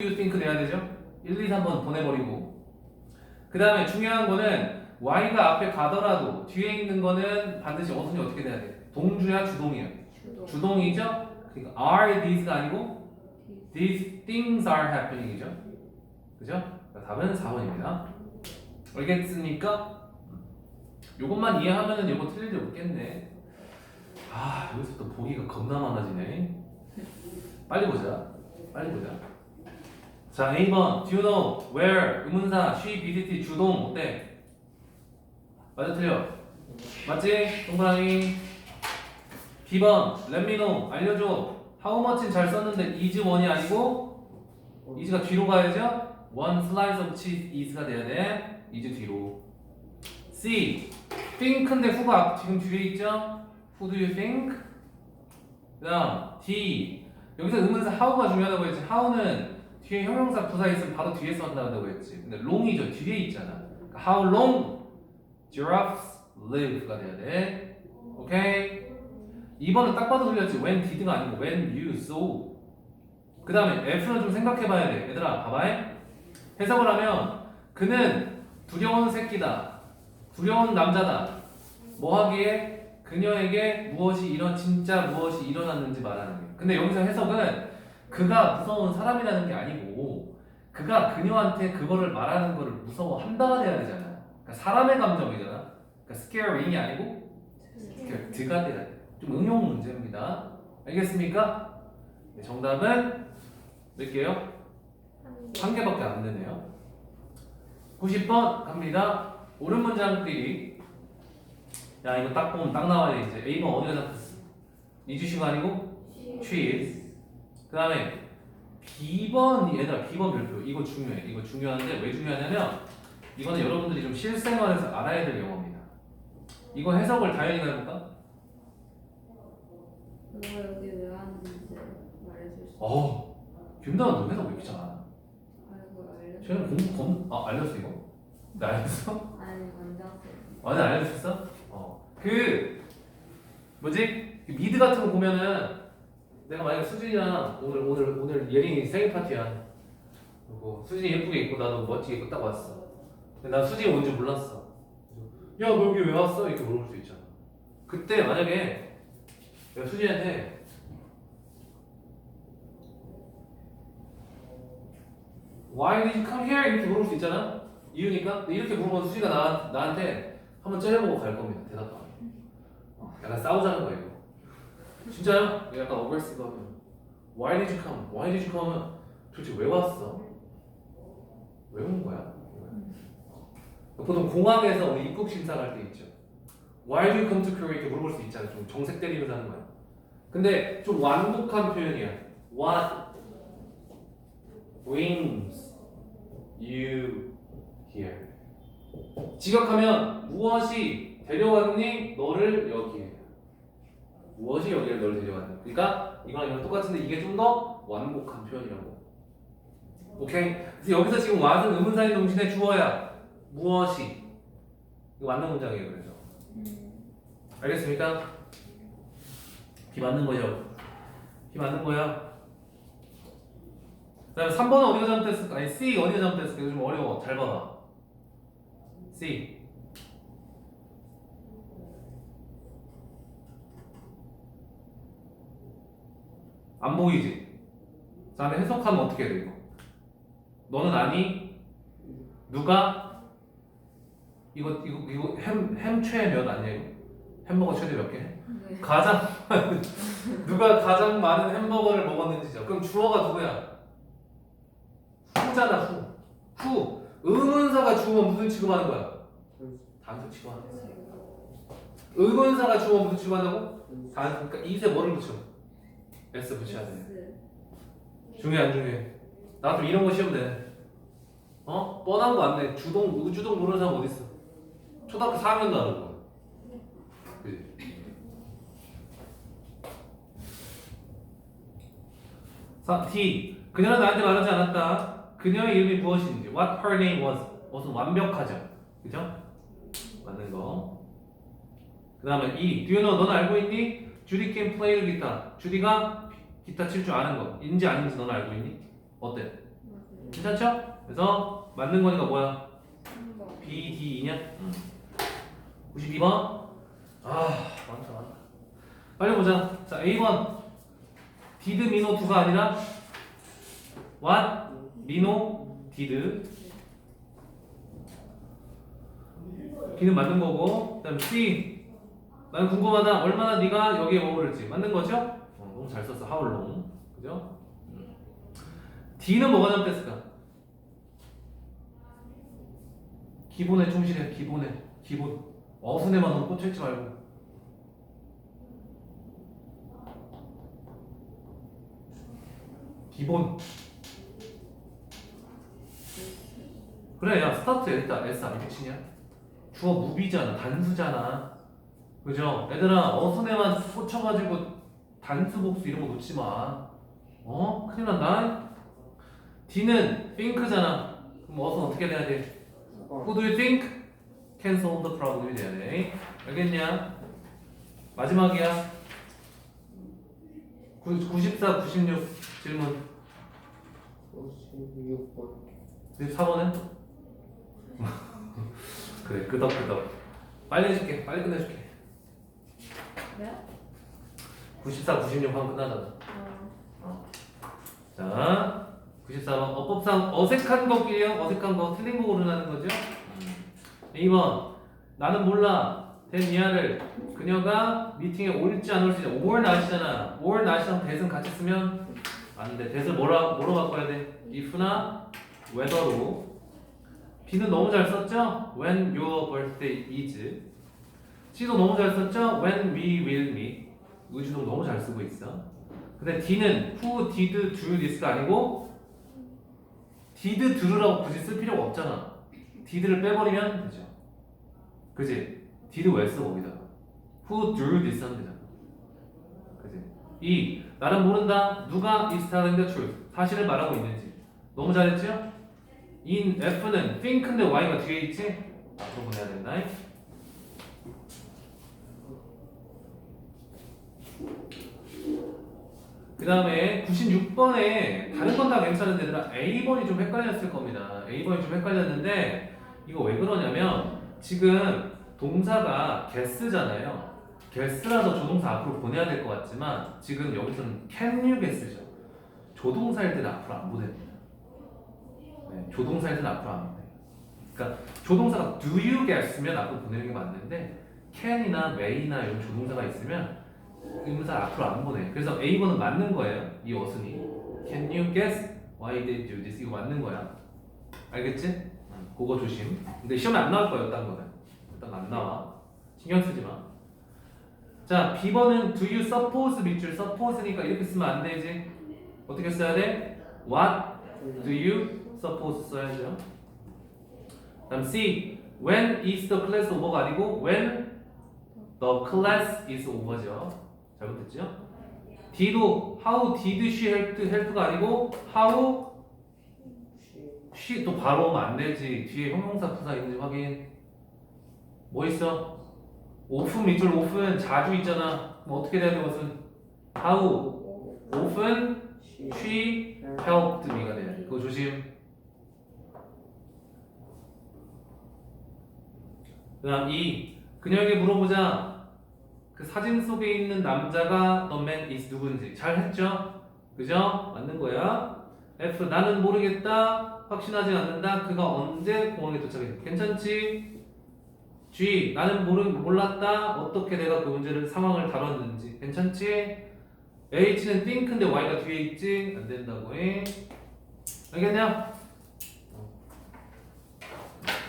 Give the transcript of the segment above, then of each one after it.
you think 돼야 되죠? 1, 2, 3번 보내버리고 그 다음에 중요한 거는 y가 앞에 가더라도 뒤에 있는 거는 반드시 어순이 어떻게 돼야 돼? 동주야 주동이야? 주도. 주동이죠? 그러니까 are these가 아니고 these things are happening이죠? 그죠? 그러니까 답은 4번입니다 알겠습니까? 요것만 이해하면 은 요거 틀릴 일 없겠네 아 여기서 또 보기가 겁나 많아지네 빨리 보자 빨리 보자 자 A번 Do you know where 의문사 she visited 주동 어때? 맞아 틀려? 맞지? 동그라미 B번 Let me know 알려줘 How much는 잘 썼는데 is one이 아니고 is가 뒤로 가야죠? One slice of cheese is가 돼야 돼 is 뒤로 C think인데 앞- 지금 뒤에 있죠? Who do you think? 그 다음 D 여기서 의문사 how가 중요하다고 했지 how는 뒤에 형용사 부사 있으면 바로 뒤에 쓴다고 했지. 근데 long이죠. 뒤에 있잖아. 그러니까 how long giraffes live가 돼야 돼. 오케이? 2번은 딱 봐도 틀렸지. when did가 아니고 when you saw. 그 다음에 F는 좀 생각해봐야 돼. 얘들아 봐봐 해석을 하면 그는 두려운 새끼다. 두려운 남자다. 뭐 하기에? 그녀에게 무엇이 일어 진짜 무엇이 일어났는지 말하는 거예요 근데 여기서 해석은 그가 무서운 사람이라는 게 아니고 그가 그녀한테 그거를 말하는 거를 무서워한다가 돼야 되잖아 그러니까 사람의 감정이잖아 그러니까 scaring이 아니고 스케어 드가 돼야 돼. 좀 응용 문제입니다. 알겠습니까? 네, 정답은 몇 개요? 한 개밖에 안 되네요. 90번 갑니다. 옳은 문장 끄기. 야 이거 딱 보면 딱 나와야 돼 이제. A번 어디가 잡혔어? 이주시가 아니고 cheese. 그 다음에 B번 얘들아 B번 별표 이거 중요해. 이거 중요한데 왜 중요하냐면 이거는 여러분들이 좀 실생활에서 알아야 될 영어입니다. 이거 해석을 다현이가 해볼까? 너가 여기 왜 왔는지 말해줄 수 있어? 어, 김다은 너 해석 왜 이렇게 잘하나? 아이고 알려. 쟤는 공, 검, 아, 알렸어, 이거? 나 알렸어? 아니 완전 세. 아, 나 알려줬어? 어. 그, 뭐지? 그 미드 같은 거 보면은, 내가 만약에 수진이랑 오늘, 오늘, 오늘 예린이 생일 파티야. 그리고 수진이 예쁘게 입고 나도 멋지게 입고 딱 왔어. 근데 난 수진이 온 줄 몰랐어. 야, 너 여기 왜 왔어? 이렇게 물어볼 수 있잖아. 그때 만약에 내가 수진이한테 Why did you come here? 이렇게 물어볼 수 있잖아. 이유니까. 이렇게 물어보면 수지가 나, 나한테 한번 째려보고 갈 겁니다. 대답하면. 어, 약간 싸우자는 거예요. 진짜요? 약간 어그레시브 하면 Why did you come? Why did you come? 하면 도대체 왜 왔어? 왜 온 거야? 보통 공항에서 우리 입국 심사를 할때 있죠. Why do you come to Korea? 이렇게 물어볼 수 있잖아. 좀 정색 때리면서 하는 거야. 근데 좀 완곡한 표현이야. What brings you here? 지각하면 무엇이 데려왔니? 너를 여기에. 무엇이 여기를 너를 데려왔니? 그러니까 이거랑 이거랑 똑같은데 이게 좀 더 완곡한 표현이라고. 오케이? 그래서 여기서 지금 what은 의문사인 동시에 주어야. 무엇이. 이거 맞는 문장이에요. 그래서. 알겠습니까? B 맞는 거죠? B 맞는 거야? 그 다음에 3번은 어디가 잘못됐을까? 아니 C 어디가 잘못됐을까? 이거 좀 어려워 잘 봐봐 C 안 보이지? 그 다음에 해석하면 어떻게 해야 돼 이거? 너는 아니? 누가? 이거 이거 이거 햄, 햄 최애 몇 아니야 이거? 햄버거 최대 몇 개? 네. 가장 많은 누가 가장 많은 햄버거를 먹었는지죠. 그럼 주어가 누구야? 후잖아 후. 후. 의문사가 주어 무슨 취급하는 거야? 단수 취급하는 거야. 의문사가 주어 무슨 취급한다고? 단 그러니까 이세 뭐를 붙여? S 붙여야 돼. 중요해 안 중요해? 나도 이런 거 시험 돼. 어? 뻔한 거 안 돼. 주동 우주동 모르는 사람 어디 있어? 초등학교 4학년도 안 하는. 그지? 사, D. 그녀는 나한테 말하지 않았다. 그녀의 이름이 무엇인지. What her name was. 무슨 완벽하죠. 그죠? 맞는 거. 그 다음에 E. Do you know? 넌 알고 있니? 주디 can play the guitar. 주디가 기타 칠 줄 아는 거. 인지 아닌지 넌 알고 있니? 어때? 네. 괜찮죠? 그래서 맞는 거니까 뭐야? 3번. B, D, E냐? 응. 92번. 아, 많다, 많다. 빨리 보자. 자, A번. did 민호 2가 아니라 what? 민호 did. B는 맞는 거고. 그 다음 C. 난 궁금하다. 얼마나 네가 여기에 머무를지. 맞는 거죠? 어, 너무 잘 썼어. how long. 그죠? 음. D는 뭐가 잘못됐을까? 기본에 충실해. 기본에. 기본. 어순에만 너무 꽂혀있지 말고. 기본. 그래, 야, 스타트 일단 S 안 붙이냐? 주어 무비잖아, 단수잖아. 그죠? 얘들아, 어순에만 꽂혀가지고 단수 복수 이런 거 놓지 마. 어? 큰일 난다. D는 think잖아. 그럼 어순 어떻게 돼야 돼? Who do you think can solve the problem이 돼야 돼? 알겠냐? 마지막이야. 94, 96 질문. 56번 94번은? 그래, 끄덕끄덕. 빨리 해줄게. 빨리 끝내줄게. 네? 94, 96 하면 끝나잖아. 어. 자, 94번. 어법상 어색한 것끼리요. 어색한 거. 틀린 거 고르라는 거죠. 2번. 나는 몰라. 된 이하를 그녀가 미팅에 올지 안 올지 or not이잖아. or not이랑 that은 같이 쓰면 안 돼. that을 뭐라 뭐로 바꿔야 돼? if나 whether로. B는 너무 잘 썼죠? When your birthday is. C도 너무 잘 썼죠? When we will meet. 의주동 너무 잘 쓰고 있어. 근데 D는 who did do this가 아니고 did do라고 굳이 쓸 필요가 없잖아. did를 빼버리면 되죠. 그지? did 왜 써 거기다? who drew this 하면 되잖아. 그지? 이 나는 모른다. 누가 is telling the truth. 사실을 말하고 있는지. 너무 잘했죠? in F는 think인데 y가 뒤에 있지? 앞으로 보내야 된다. 그 다음에 96번에 다른 건 다 괜찮은데 얘들아 A번이 좀 헷갈렸을 겁니다. A번이 좀 헷갈렸는데 이거 왜 그러냐면 지금 동사가 guess잖아요. guess라서 조동사 앞으로 보내야 될 것 같지만 지금 여기서는 can you guess죠. 조동사일 때는 앞으로 안 보냅니다. 네, 조동사일 때는 앞으로 안 보내요. 그러니까 조동사가 do you guess면 앞으로 보내는 게 맞는데 can이나 may나 이런 조동사가 있으면 의문사 앞으로 안 보내. 그래서 A번은 맞는 거예요. 이 어순이. Can you guess why they do this? 이거 맞는 거야. 알겠지? 응, 그거 조심. 근데 시험에 안 나올 거예요, 딴 거는. 일단 안 나와. 신경 쓰지 마. 자, B번은 do you suppose 밑줄 suppose니까 이렇게 쓰면 안 되지. 어떻게 써야 돼? What do you suppose 써야죠. 다음 C. When is the class over가 아니고 when the class is over죠. 잘못했죠? D도 how did she help help가 아니고 how she 또 바로 오면 안 되지. 뒤에 형용사 부사 있는지 확인. 뭐 있어? often 밑줄 often 자주 있잖아. 그럼 어떻게 돼야 돼? 무슨 how often she helped me가 돼야 돼. 그거 조심. 그 다음 이 그녀에게 물어보자. 그 사진 속에 있는 남자가 the man is 누군지 잘 했죠? 그죠? 맞는 거야. F 나는 모르겠다. 확신하지 않는다. 그가 언제 공항에 도착했지? 괜찮지? G 나는 모르 몰랐다. 어떻게 내가 그 문제를 상황을 다뤘는지 괜찮지? H는 think인데 Y가 뒤에 있지? 안 된다고 해. 알겠냐?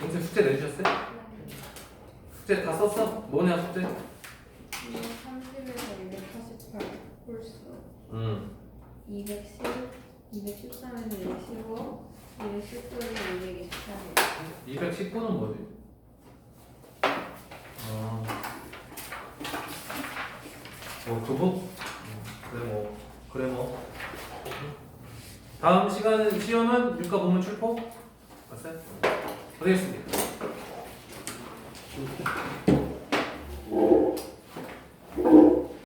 선생 숙제 내주셨어요? 숙제 다 썼어? 뭐냐 숙제? 230에서 248 홀수 응. 210 213에서 215 219에서 223 219는 뭐지? 어. 뭐 교복? 그래 뭐 그래 뭐 다음 시간은 시험은 육가 보문 출포? 맞어요? 어떻겠습니까?